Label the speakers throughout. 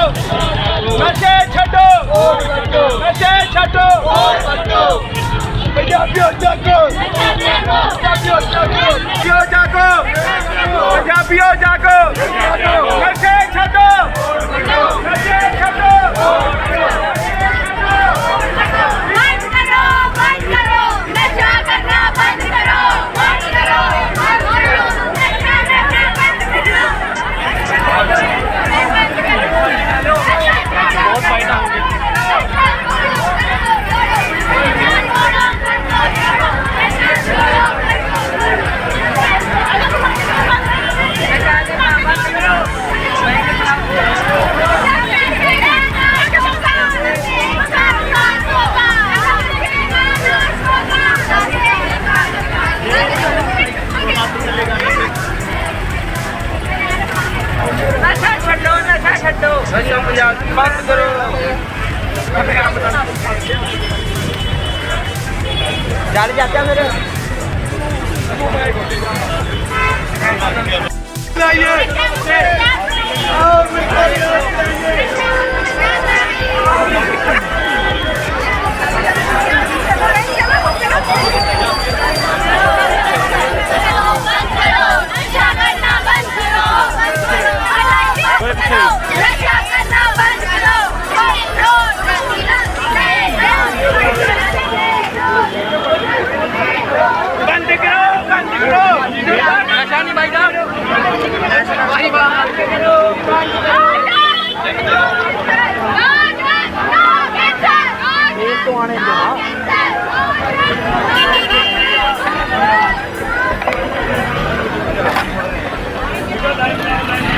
Speaker 1: ਛੱਡੋ। ਨਸ਼ੇ ਛੱਡੋ।
Speaker 2: ਵੋਟ ਕੱਟੋ ਨਸ਼ੇ ਛੱਡੋ। ਵੋਟ ਕੱਟੋ ਪੰਜਾਬੀਓ ਜਾਗੋ ਪੰਜਾਬੀਓ ਜਾਗੋ ਬੰਦ ਕਰੋ
Speaker 3: ਚੱਲ ਜਾਤਾ ਮੇਰੇ।
Speaker 1: ਬੰਦ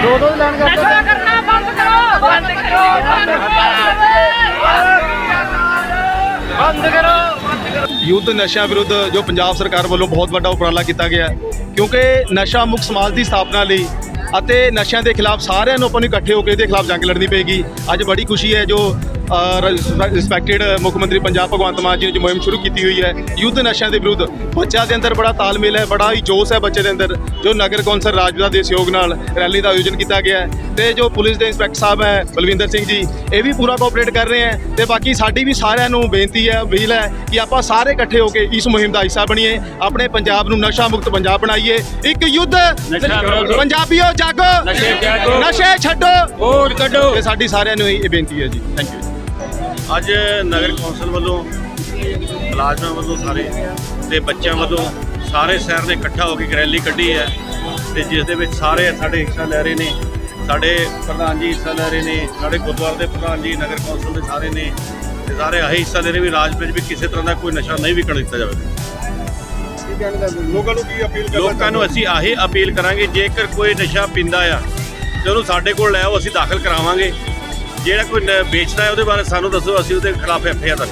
Speaker 3: ਦੋ ਦੋ ਲੈਣ ਜਾ
Speaker 2: ਨਸ਼ਾ ਕਰਨਾ ਬੰਦ ਕਰੋ ਬੰਦ ਕਰੋ ਬੰਦ
Speaker 1: ਬੰਦ ਕਰੋ
Speaker 4: ਯੁੱਧ ਨਸ਼ਾ ਵਿਰੁੱਧ ਜੋ ਪੰਜਾਬ ਸਰਕਾਰ ਵੱਲੋਂ ਬਹੁਤ ਵੱਡਾ ਉਪਰਾਲਾ ਕੀਤਾ ਗਿਆ ਕਿਉਂਕਿ ਨਸ਼ਾ ਮੁਕਤ ਸਮਾਜ ਦੀ ਸਥਾਪਨਾ ਲਈ ਅਤੇ ਨਸ਼ਿਆਂ ਦੇ ਖਿਲਾਫ ਸਾਰਿਆਂ ਨੂੰ ਆਪਾਂ ਨੂੰ ਇਕੱਠੇ ਹੋ ਕੇ ਇਹਦੇ ਖਿਲਾਫ ਜੰਗ ਲੜਨੀ ਪਏਗੀ। ਅੱਜ ਬੜੀ ਖੁਸ਼ੀ ਹੈ ਜੋ ਰਿਸਪੈਕਟਡ ਮੁੱਖ ਮੰਤਰੀ ਪੰਜਾਬ ਭਗਵੰਤ ਮਾਨ ਜੀ ਨੇ ਜੋ ਮੁਹਿੰਮ ਸ਼ੁਰੂ ਕੀਤੀ ਹੋਈ ਹੈ। ਯੁੱਧ ਨਸ਼ਿਆਂ ਦੇ ਵਿਰੁੱਧ ਬੱਚਿਆਂ ਦੇ ਅੰਦਰ ਬੜਾ ਤਾਲਮੇਲ ਹੈ, ਬੜਾ ਹੀ ਜੋਸ਼ ਹੈ ਬੱਚੇ ਦੇ ਅੰਦਰ, ਜੋ ਨਗਰ ਕੌਂਸਲ ਰਾਜਪੁਰਾ ਦੇ ਸਹਿਯੋਗ ਨਾਲ ਰੈਲੀ ਦਾ ਆਯੋਜਨ ਕੀਤਾ ਗਿਆ ਹੈ। ਤੇ ਜੋ ਪੁਲਿਸ ਦੇ ਇੰਸਪੈਕਟਰ ਸਾਹਿਬ ਹੈ ਬਲਵਿੰਦਰ ਸਿੰਘ ਜੀ ਇਹ ਵੀ ਪੂਰਾ ਕੋਆਪਰੇਟ ਕਰ ਰਹੇ ਹੈ ਤੇ ਬਾਕੀ ਸਾਡੀ ਵੀ ਸਾਰਿਆਂ ਨੂੰ ਬੇਨਤੀ ਹੈ ਅਪੀਲ ਹੈ ਕਿ ਆਪਾਂ ਸਾਰੇ ਇਕੱਠੇ ਹੋ ਕੇ ਇਸ ਮੁਹਿੰਮ ਦਾ ਹਿੱਸਾ ਬਣੀਏ ਆਪਣੇ ਪੰਜਾਬ ਨੂੰ ਨਸ਼ਾ ਮੁਕਤ ਪੰਜਾਬ ਬਣਾਈਏ। ਇੱਕ ਯੁੱਧ ਪੰਜਾਬੀਓ ਜਾਗੋ
Speaker 1: ਨਸ਼ੇ
Speaker 4: ਛੱਡੋ।
Speaker 1: ਵੋਟ ਕੱਢੋ।
Speaker 4: ਇਹ ਸਾਡੀ ਸਾਰਿਆਂ ਨੂੰ ਇਹ ਬੇਨਤੀ ਹੈ ਜੀ। ਥੈਂਕ ਯੂ
Speaker 5: ਅੱਜ ਨਗਰ ਕੌਂਸਲ ਵੱਲੋਂ ਮੁਲਾਜ਼ਮਾਂ ਵੱਲੋਂ ਸਾਰੇ ਤੇ ਬੱਚਿਆਂ ਵੱਲੋਂ ਸਾਰੇ ਸ਼ਹਿਰ ਨੇ ਇਕੱਠਾ ਹੋ ਕੇ ਇੱਕ ਰੈਲੀ ਕੱਢੀ ਹੈ ਤੇ ਜਿਸ ਦੇ ਵਿੱਚ ਸਾਰੇ ਸਾਡੇ ਹਿੱਸਾ ਲੈ ਰਹੇ ਨੇ। ਸਾਡੇ ਪ੍ਰਧਾਨ ਜੀ ਹਿੱਸਾ ਲੈ ਰਹੇ ਨੇ ਸਾਡੇ ਗੁਰਦੁਆਰੇ ਦੇ ਪ੍ਰਧਾਨ ਜੀ ਨਗਰ ਕੌਂਸਲ ਦੇ ਸਾਰੇ ਨੇ ਤੇ ਸਾਰੇ ਆਹੀ ਹਿੱਸਾ ਲੈ ਰਹੇ ਵੀ ਰਾਜ ਵਿੱਚ ਵੀ ਕਿਸੇ ਤਰ੍ਹਾਂ ਦਾ ਕੋਈ ਨਸ਼ਾ ਨਹੀਂ ਵਿਕਣ ਦਿੱਤਾ ਜਾਵੇ।
Speaker 4: ਲੋਕਾਂ ਨੂੰ ਕੀ ਅਪੀਲ
Speaker 5: ਲੋਕਾਂ ਨੂੰ ਅਸੀਂ ਆਹੀ ਅਪੀਲ ਕਰਾਂਗੇ ਜੇਕਰ ਕੋਈ ਨਸ਼ਾ ਪੀਂਦਾ ਆ ਤੇ ਉਹਨੂੰ ਸਾਡੇ ਕੋਲ ਲੈ ਆਓ ਅਸੀਂ ਦਾਖਲ ਕਰਾਵਾਂਗੇ। ਜਿਹੜਾ ਕੋਈ ਨ- ਵੇਚਦਾ ਹੈ ਉਹਦੇ ਬਾਰੇ ਸਾਨੂੰ ਦੱਸੋ ਅਸੀਂ ਉਹਦੇ ਖਿਲਾਫ ਐਫ ਆਈ ਆਰ ਦਰਜ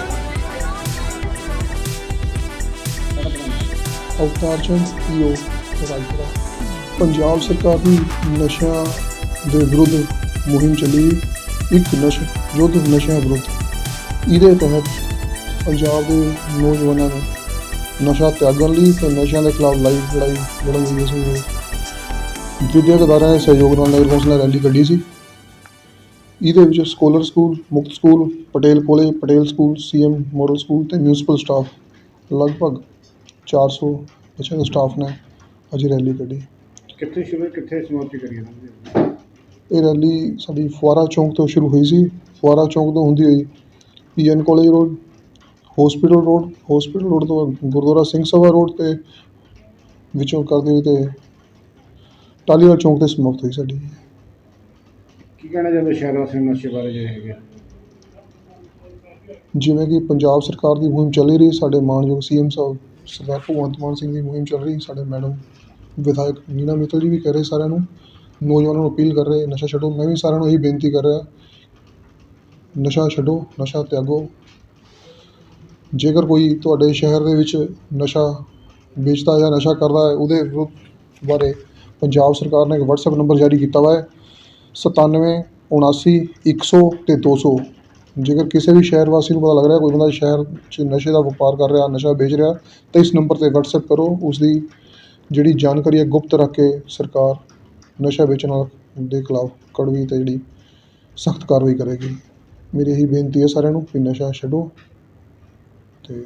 Speaker 6: ਅਵਤਾਰ ਚੰਦ ਪੀਓ ਰਾਜਪੁਰਾ ਪੰਜਾਬ ਸਰਕਾਰ ਦੀ ਨਸ਼ਿਆਂ ਦੇ ਵਿਰੁੱਧ ਮੁਹਿੰਮ ਚੱਲੀ ਇੱਕ ਨਸ਼ਾ, ਯੁੱਧ ਨਸ਼ਿਆਂ ਵਿਰੁੱਧ। ਇਹਦੇ ਤਹਿਤ ਪੰਜਾਬ ਦੇ ਨੌਜਵਾਨਾਂ ਨੂੰ ਨਸ਼ਾ ਤਿਆਗਣ ਲਈ ਤੇ ਨਸ਼ਿਆਂ ਦੇ ਖਿਲਾਫ ਲਾਈਵ ਲੜਾਈ ਲੜਨ ਲਈ ਅਸੀਂ ਵਿਦਿਅਕ ਅਦਾਰਿਆਂ ਦੇ ਸਹਿਯੋਗ ਨਾਲ ਨਗਰ ਕੌਂਸਲ ਰੈਲੀ ਕੱਢੀ ਸੀ। ਇਹਦੇ ਵਿੱਚ scholar school, Mukat school, Patel college, Patel school, CM model school ਤੇ ਮਿਊਨਿਸਪਲ ਸਟਾਫ ਲਗਭਗ 400 ਬੱਚਿਆਂ ਦੇ ਸਟਾਫ ਨੇ ਅੱਜ ਰੈਲੀ ਕੱਢੀ।
Speaker 7: ਕਿੱਥੇ ਸ਼ੁਰੂ, ਕਿੱਥੇ ਸਮਾਪਤੀ ਕਰੀ
Speaker 6: ਇਹ ਰੈਲੀ ਸਾਡੀ ਫੁਆਰਾ ਚੌਂਕ ਤੋਂ ਸ਼ੁਰੂ ਹੋਈ ਸੀ। ਫੁਆਰਾ ਚੌਂਕ ਤੋਂ ਹੁੰਦੀ ਹੋਈ PN college road hospital road hospital road ਤੋਂ ਗੁਰਦੁਆਰਾ ਸਿੰਘ ਸਭਾ ਰੋਡ ਤੇ ਵਿੱਚੋਂ ਕਰਦੇ ਹੋਏ ਤੇ ਟਾਲੀਵਾਲ ਚੌਂਕ ਤੇ ਸਮਾਪਤ ਹੋਈ ਸਾਡੀ।
Speaker 7: ਕੀ ਕਹਿਣਾ ਚਾਹੁੰਦੇ ਸ਼ਹਿਰ ਵਾਸੀਆਂ ਨੂੰ ਨਸ਼ੇ ਬਾਰੇ ਜਿਹੜੇ ਹੈਗੇ
Speaker 6: ਜਿਵੇਂ ਕਿ ਪੰਜਾਬ ਸਰਕਾਰ ਦੀ ਮੁਹਿੰਮ ਚੱਲ ਰਹੀ ਸਾਡੇ ਮਾਨਯੋਗ ਸੀਐਮ ਸਾਹਿਬ ਸਰਦਾਰ ਭਗਵੰਤ ਮਾਨ ਸਿੰਘ ਦੀ ਮੁਹਿੰਮ ਚੱਲ ਰਹੀ ਸਾਡੇ ਮੈਡਮ ਵਿਧਾਇਕ ਨੀਨਾ ਮਿੱਤਲ ਜੀ ਵੀ ਕਹਿ ਰਹੇ ਸਾਰਿਆਂ ਨੂੰ ਨੌਜਵਾਨਾਂ ਨੂੰ ਅਪੀਲ ਕਰ ਰਹੇ, ਨਸ਼ਾ ਛੱਡੋ। ਮੈਂ ਵੀ ਸਾਰਿਆਂ ਨੂੰ ਇਹੀ ਬੇਨਤੀ ਕਰ ਰਿਹਾ। ਨਸ਼ਾ ਛੱਡੋ, ਨਸ਼ਾ ਤਿਆਗੋ। ਜੇਕਰ ਕੋਈ ਤੁਹਾਡੇ ਸ਼ਹਿਰ ਦੇ ਵਿੱਚ ਨਸ਼ਾ ਵੇਚਦਾ ਜਾਂ ਨਸ਼ਾ ਕਰਦਾ ਹੈ, ਉਹਦੇ ਵਿਰੁੱਧ ਬਾਰੇ ਪੰਜਾਬ ਸਰਕਾਰ ਨੇ ਇੱਕ WhatsApp ਨੰਬਰ ਜਾਰੀ ਕੀਤਾ ਹੋਇਆ ਹੈ। ਸਤਾਨਵੇਂ ਉਨਾਸੀ ਇੱਕ ਸੌ ਅਤੇ ਦੋ ਸੌ। ਜੇਕਰ ਕਿਸੇ ਵੀ ਸ਼ਹਿਰ ਵਾਸੀ ਨੂੰ ਪਤਾ ਲੱਗ ਰਿਹਾ ਕੋਈ ਬੰਦਾ ਸ਼ਹਿਰ 'ਚ ਨਸ਼ੇ ਦਾ ਵਪਾਰ ਕਰ ਰਿਹਾ, ਨਸ਼ਾ ਵੇਚ ਰਿਹਾ, ਤਾਂ ਇਸ ਨੰਬਰ 'ਤੇ WhatsApp ਕਰੋ। ਉਸ ਦੀ ਜਿਹੜੀ ਜਾਣਕਾਰੀ ਹੈ, ਗੁਪਤ ਰੱਖ ਕੇ ਸਰਕਾਰ ਨਸ਼ਾ ਵੇਚਣ ਵਾਲੇ ਦੇ ਖਿਲਾਫ ਕੜਵੀ ਅਤੇ ਜਿਹੜੀ ਸਖਤ ਕਾਰਵਾਈ ਕਰੇਗੀ। ਮੇਰੀ ਇਹੀ ਬੇਨਤੀ ਹੈ ਸਾਰਿਆਂ ਨੂੰ ਵੀ ਨਸ਼ਾ ਛੱਡੋ ਅਤੇ